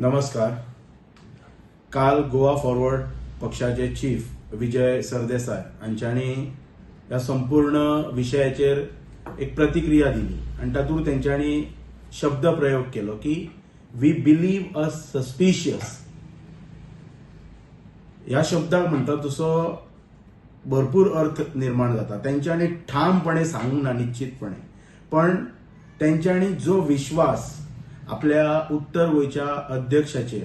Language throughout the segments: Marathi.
नमस्कार. काल गोवा फॉरवर्ड पक्षाचे चीफ विजय सरदेसाय हांच्यानी ह्या संपूर्ण विशयाचेर एक प्रतिक्रिया दिली आनी तातूंत तेंच्यांनी शब्द प्रयोग केलो की वी बिलीव अ सस्पिशियस ह्या शब्दाक म्हणटा तसो भरपूर अर्थ निर्माण जाता. तेंच्यांनी ठामपणे सांगूंक ना निश्चितपणे. पण तेंच्यांनी जो विश्वास आपल्या उत्तर गोंयच्या अध्यक्षाचेर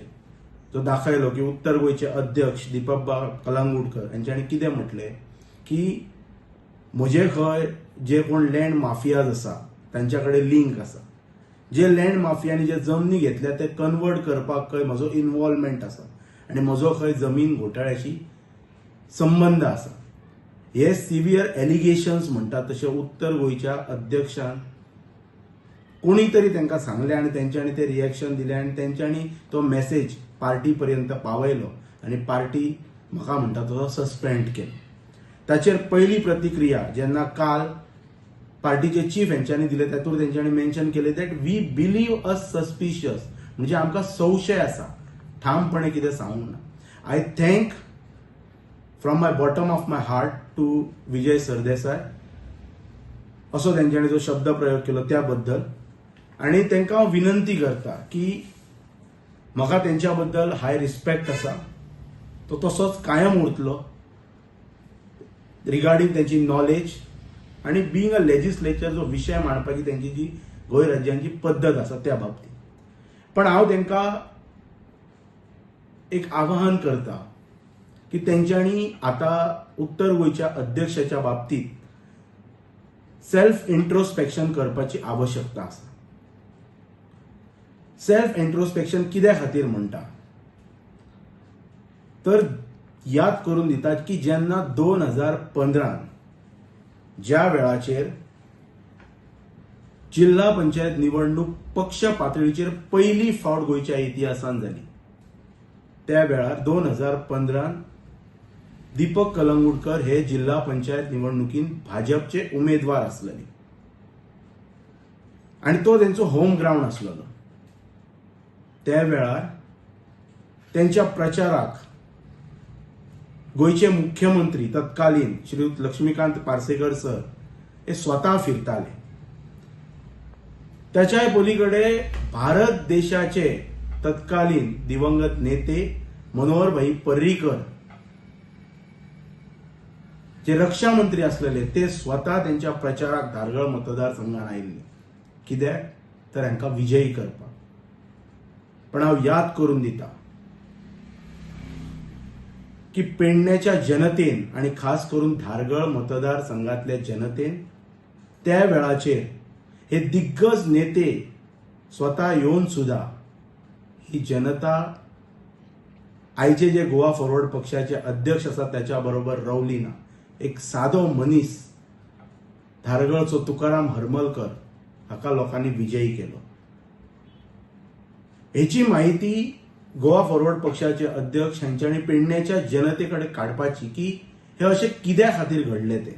जो दाखयलो की उत्तर गोंयचे अध्यक्ष दीपक बा कलांगूटकर यांच्यानी कितें म्हटलें की म्हजे खंय जे कोण लँड माफियाज आसा तांच्या कडेन लिंक आसा. जे लँड माफियांनी जे जमनी घेतल्या ते कन्वर्ट करपाक खंय म्हजो इन्वॉल्वमेंट आसा. आनी म्हजो खंय जमीन घोटाळ्याशी संबंध आसा. हे सिवियर एलिगेशन्स म्हणटात तशें उत्तर गोंयच्या अध्यक्षान कोणीतरी तरी तांकां सांगलें आनी तेंच्यांनी ते रिएक्शन दिलें आनी तेंच्यांनी तो मेसेज पार्टी पर्यंत पावयलो. आनी पार्टी म्हाका म्हणटा तो सस्पेंड केलो. ताचेर पयली प्रतिक्रिया जेन्ना काल पार्टीचे चीफ हेंच्यांनी दिले तातूंत तेंच्यांनी मेन्शन केलें that we believe a suspicious म्हणजे आमकां संशय आसा ठामपणे कितें सांगूंक ना. I thank from my bottom of my heart to Vijay Sardesai. असो त्यांच्यानी जो शब्द प्रयोग केलो त्या आणि आनी तांकां हांव विनंती करता की म्हाका तेंच्या बद्दल हाय रिस्पेक्ट आसा तो तसोच कायम उरतलो रिगार्डींग तेंची नॉलेज आनी बिंग अ लेजिस्लेचर जो विशय मांडपाची तेंची जी गोंय राज्यांची पद्दत आसा त्या बाबतींत. पण हांव तांकां एक आवाहन करता की तेंच्यांनी आतां उत्तर गोंयच्या अध्यक्षाच्या बाबतींत सेल्फ इंट्रोस्पेक्शन करपाची आवश्यकता आसा सेल्फ इंट्रोस्पेक्शन कित्या खातीर म्हणटा तर याद करून दितात की जेन्ना दोन हजार पंदरान ज्या वेळाचेर जिल्हा पंचायत निवडणूक पक्ष पातळीचेर पयली फावट गोंयच्या इतिहासान जाली त्या वेळार दोन हजार पंदरान दीपक कलंगूटकर हे जिल्हा पंचायत निवडणुकीन भाजपचे उमेदवार आसलेले आणि तो तेंचो होम ग्राउंड आसलेलो त्या वेळार त्यांच्या प्रचाराक गोंयचे मुख्यमंत्री तत्कालीन श्रीयुत लक्ष्मीकांत पार्सेकर सर हे स्वता फिरताले. त्याच्याय पलीकडे भारत देशाचे तत्कालीन दिवंगत नेते मनोहर भाई पर्रीकर जे रक्षा मंत्री असलेले ते स्वतः त्यांच्या प्रचाराक धारगळ मतदारसंघात आयिल्ले कित्याक तर हांकां विजयी करपाक पण हांव याद करून दिता. की पेडण्याच्या जनतेन आणि खास करून धारगळ मतदारसंघातल्या जनतेन त्या वेळाचेर हे दिग्गज नेते स्वता येवन सुद्धा ही जनता आयचे जे गोवा फॉरवर्ड पक्षाचे अध्यक्ष आसा त्याच्या बरोबर रवली ना. एक सादो मनीस धारगळचो तुकाराम हरमलकर हाका लोकांनी विजयी केलो. हेची माहिती गोवा फॉरवर्ड पक्षाचे अध्यक्ष हांच्यानी पेडण्याच्या जनते कडेन काडपाची की हे अशें कित्या खातीर घडले ते?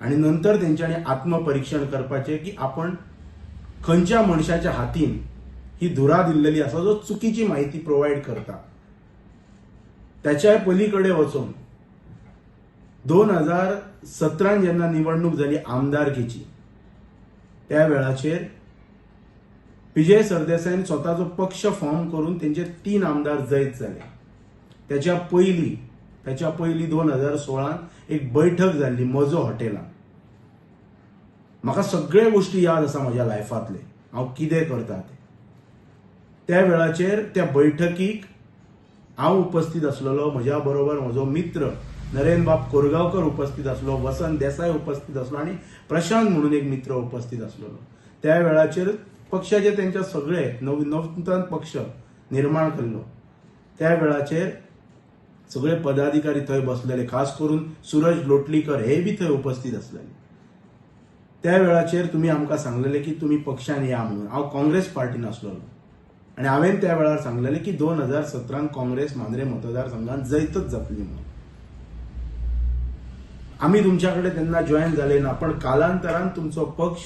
आणि नंतर तेंच्यांनी आत्मपरीक्षण करपाचें की आपण खंयच्या मनशाच्या हातीन ही धुरा दिल्लेली आसा जो चुकीची माहिती प्रोवायड करता. त्याच्या पलीकडे वचून दोन हजार सतरान जेन्ना निवडणूक जाली आमदारकीची त्या वेळाचेर विजय सरदेसायन स्वताचो पक्ष फॉर्म करून तेंचे तीन आमदार जैत जाले त्याच्या पयलीं त्याच्या पयलीं दोन हजार सोळान एक बैठक जाल्ली मजो हॉटेलान म्हाका सगळे गोश्टी याद आसा म्हज्या लायफांतले हांव कितें करता ते? त्या वेळाचेर त्या बैठकीक हांव उपस्थित आसलेलो म्हज्या बरोबर म्हजो मित्र नरेंद्र बाब कोरगांवकर उपस्थित आसलो वसंत देसाय उपस्थित आसलो आनी प्रशांत म्हणून एक मित्र उपस्थित आसलेलो त्या वेळाचेर पक्षाचे तेंचे सगळे नव नवतन पक्ष निर्माण केल्लो त्या वेळाचेर सगळे पदाधिकारी थंय बसलेले खास करून सुरज लोटलीकर हे बी थंय उपस्थित आसलेले त्या वेळाचेर तुमी आमकां सांगलेले की तुमी पक्षान या म्हणून. हांव काँग्रेस पार्टीन आसलेलो आनी हांवें त्या वेळार सांगलेलें की दोन हजार सतरान काँग्रेस मांद्रे मतदारसंघात जैतच जातली म्हणून. आम्ही तुमच्याकडे तेन्ना जॉईन झाले ना पण कालांतरान तुमचो पक्ष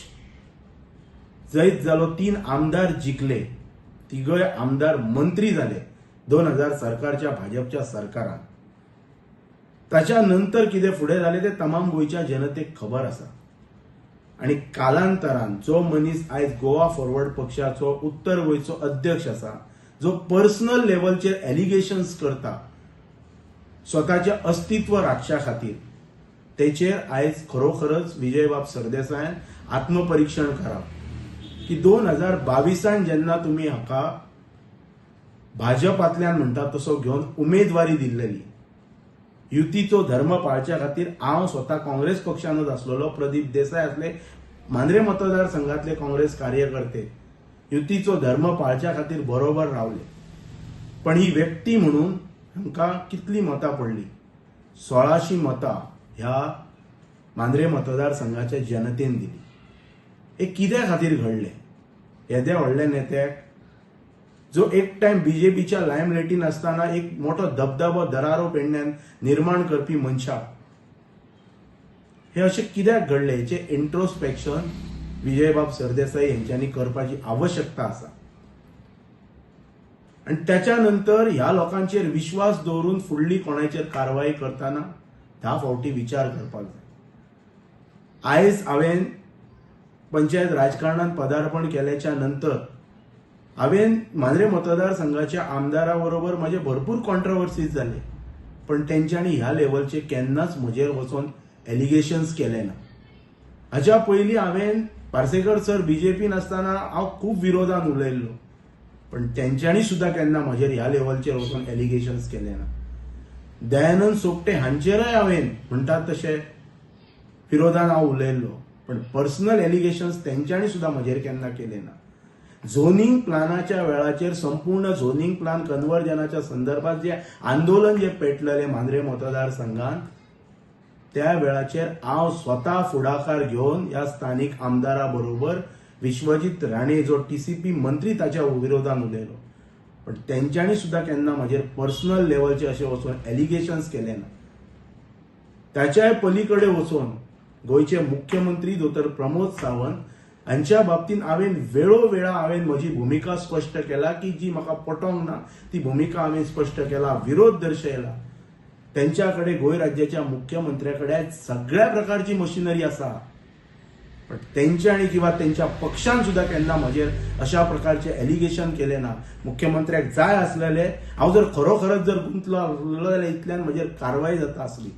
जैत जालो तीन आमदार जिखले तिगय आमदार मंत्री झाले. दोन हजार सरकारच्या भाजपच्या सरकारात. ताच्या नंतर कितें फुडें जालें तें तमाम गोंयच्या जनतेक खबर आसा आणि कालांतरान जो मनीस आयज गोवा फॉरवर्ड पक्षाचो उत्तर गोंयचो अध्यक्ष आसा जो पर्सनल लेवलचेर एलिगेशन्स करता स्वताचें अस्तित्व राखच्या खातीर तेचेर आयज खरोखरच विजयबाब सरदेसायन आत्मपरीक्षण करप की दोन हजार बावीसान जेन्ना तुमी हाका भाजपांतल्यान म्हणटा तसो घेवन उमेदवारी दिल्लेली. युतीचो धर्म पाळच्या खातीर हांव स्वता काँग्रेस पक्षानूच आसलेलो प्रदीप देसाय आसले मांद्रे मतदारसंघातले काँग्रेस कार्यकर्ते युतीचो धर्म पाळच्या खातीर बरोबर रावले. पण ही व्यक्ती म्हणून हांकां कितली मतां पडली? सोळाशी मतां ह्या मांद्रे मतदारसंघाच्या जनतेन दिली. हे कित्या खातीर घडलें? येद्या व्हडल्या नेत्याक जो एक टाइम बीजेपीच्या रेटीन असताना एक मोठो धबधबो दरारो पेडण्यान निर्माण करपी मनशाक हे अशें कित्याक घडलें? हेचे इंट्रोस्पेक्शन विजयबाब सरदेसाई यांच्यानी करपाची आवश्यकता आसा आणि त्याच्यानंतर ह्या लोकांचेर विश्वास दवरून फुडली कोणाचेर कारवाई करतना धा फावटी विचार करपाक जाय. आयज हांवें पंचायत राजकारणात पदार्पण केल्याच्यानंतर हांवें मांद्रे मतदारसंघाच्या आमदारा बरोबर म्हाजे भरपूर कॉन्ट्रवर्सीज जाले पण तेंच्यांनी ह्या लेवलचे केन्नाच म्हजेर वचून एलिगेशन्स केले ना. हाच्या पयलीं हांवें पार्सेकर सर बीजेपीन आसतना हांव खूब विरोधान उलयल्लो पण तेंच्यांनी सुद्दां केन्ना म्हजेर ह्या लेवलचेर वचून एलिगेशन्स केले ना. दयानंद सोपटे हांचेरय हांवें म्हणटात तशें विरोधान हांव उलयल्लो पण पर्सनल एलिगेशन्स तेंच्यांनी सुद्दां म्हजेर केन्ना केले ना. झोनिंग प्लानाच्या वेळाचेर संपूर्ण झोनिंग प्लान कन्वर्जनाच्या संदर्भात जे आंदोलन जे पेटलेले मांद्रे मतदारसंघात त्या वेळाचेर हांव स्वता फुडाकार घेवन ह्या स्थानिक आमदारा बरोबर विश्वजीत राणे जो टीसीपी मंत्री ताच्या विरोधान उलयलो पण तेंच्यांनी सुद्दां केन्ना म्हजेर पर्सनल लेवलचे अशें वचून एलिगेशन्स केले ना. त्याच्याय पलीकडे वचून गोंयचे मुख्यमंत्री दोतर प्रमोद सावंत हांच्या बाबतींत हांवें वेळोवेळा हांवें म्हजी भुमिका स्पश्ट केला की जी म्हाका पटोंक ना ती भुमिका हांवें स्पश्ट केला विरोध दर्शयला. त्यांच्या कडेन गोंय राज्याच्या मुख्यमंत्र्या कडेन सगळ्या प्रकारची मशिनरी आसा. पण त्यांच्यानी किंवा त्यांच्या पक्षान सुद्धा केन्ना म्हजेर अशा प्रकारचे एलिगेशन केले ना. मुख्यमंत्र्याक जाय आसलेले हांव जर खरोखरच जर गुंतलो आसलो जाल्यार इतल्यान म्हजेर कारवाय जाता आसली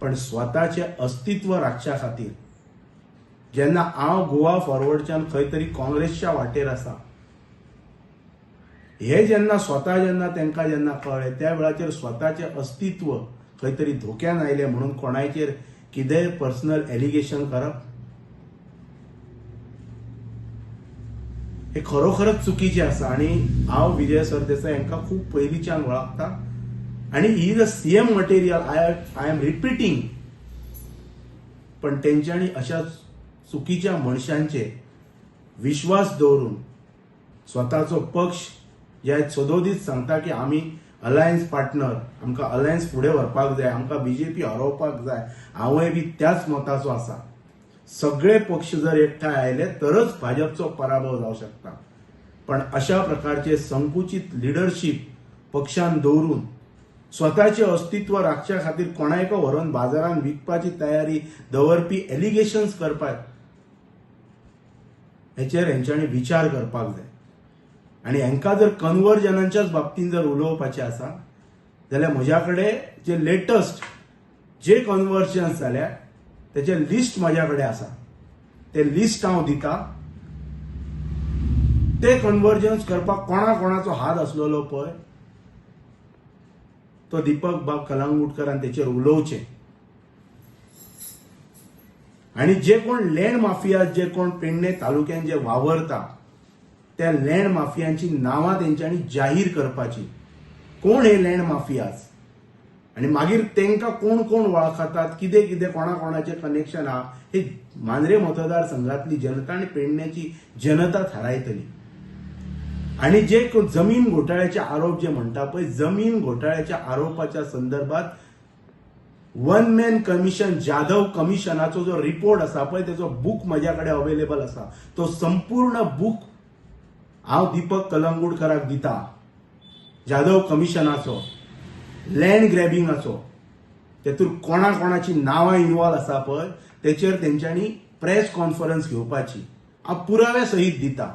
पण स्वताचे अस्तित्व राखच्या खातीर जेन्ना हांव गोवा फॉरवर्डच्यान खंय तरी काँग्रेसच्या वाटेर आसा हे जेन्ना स्वता जेन्ना तांकां जेन्ना कळ्ळें त्या वेळाचेर स्वताचें अस्तित्व खंय तरी धोक्यान आयलें म्हणून कोणाचेर कितेंय पर्सनल एलिगेशन करप? हे खरोखरच चुकीचें आसा आनी हांव विजय सरदेसाय हांकां खूब पयलींच्यान वळखता. आनी ही the same material I I am repeating पण तेंच्यांनी अशा चुकीच्या मनशांचे विश्वास दवरून स्वताचो पक्ष जे सदोदीत सांगता की आमी अलायन्स पार्टनर आमकां अलायन्स फुडें व्हरपाक जाय आमकां बीजेपी हरोवपाक जाय हांवूय बी त्याच मताचो आसा. सगळे पक्ष जर एकठांय आयले तरच भाजपचो पराभव जावं शकता. पण अशा प्रकारचे संकुचित लिडरशीप पक्षान दवरून स्वतःचे अस्तित्व राखच्या खातीर कोणायको व्हरून बाजारात विकपाची तयारी दवरपी एलिगेशन्स करपाक. हेचेर हेंच्यांनी विचार करपाक जाय. आनी हांकां जर कन्वर्जनाच्याच बाबतींत जर उलोवपाचें आसा जाल्यार म्हज्या कडेन जे लेटस्ट जे कन्वर्जन्स जाल्या तेचे लिस्ट म्हज्या कडेन आसा. ते लिस्ट हांव दिता. ते कन्वर्जन्स करपाक कोणा कोणाचो हात आसलेलो पळय तो दीपक बाब कलांगूटकरान तेचेर उलोवचें आणि जे कोण लँड माफिया जे कोण पेडणे तालुक्यात जे वावरता त्या लँड माफियांची नावां तेंच्यांनी जाहीर करपाची. कोण हे लँड माफियाज आणि मागीर तेंकां कोण कोण वळखतात कितें कितें कोणा कोणाचें कनेक्शन आहा हे मांद्रे मतदारसंघातली जनता आनी पेडण्याची जनता थारायतली. आणि जे जमीन घोटाळ्याचे आरोप जे म्हणटा पळय जमीन घोटाळ्याच्या आरोपाच्या संदर्भात वन मॅन कमिशन जाधव कमिशनाचो जो रिपोर्ट आसा पळय तेचो बूक म्हज्या कडेन अवेलेबल आसा तो संपूर्ण बूक हांव दिपक कलंगूटकराक दिता. जाधव कमिशनाचो लँड ग्रॅबिंगाचो तेतूर कोणा कोणाची नांवां इन्वॉल्व आसा पळय तेचेर तेंच्यांनी प्रेस कॉन्फरन्स घेवपाची. हांव पुराव्या सहित दिता.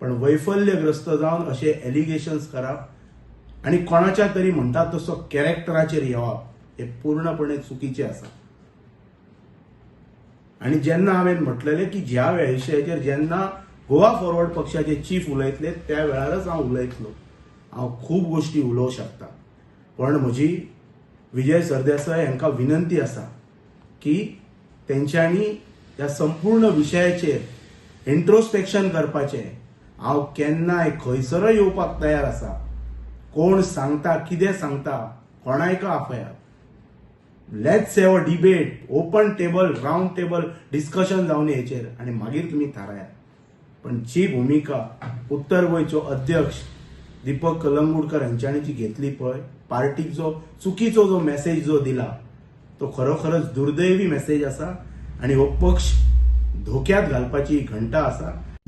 पण वैफल्यग्रस्त जावन असे एलिगेशन्स करप आनी कोणाच्या तरी म्हणटा तसो कॅरेक्टराचेर येवप हे पूर्णपणे चुकीचे आसा आणि जेन्ना हांवें म्हटलेलें की ज्या विशयाचेर जेन्ना गोवा फॉरवर्ड पक्षाचे चीफ उलयतले त्या वेळारच हांव उलयतलो. हांव खूब गोश्टी उलोवंक शकता. पण म्हजी विजय सरदेसाय हांकां विनंती आसा की तेंच्यांनी ह्या संपूर्ण विशयाचेर इंट्रोस्पेक्शन करपाचें हांव केन्नाय खंयसरय येवपाक तयार आसा? कोण सांगता कितें सांगता? कोणायक आफयात? Let's have a debate open table round table discussion जावन हेचेर आनी मागीर तुमी थारायात. पण जी भुमिका उत्तर गोंयचो अध्यक्ष दीपक कलंगूटकर हांच्यानी जी घेतली पळय पार्टीक जो चुकीचो जो मेसेज जो दिला तो खरोखरच दुर्दैवी मेसेज आसा. आणि हो पक्ष धोक्यात घालपाची घंटा आसा.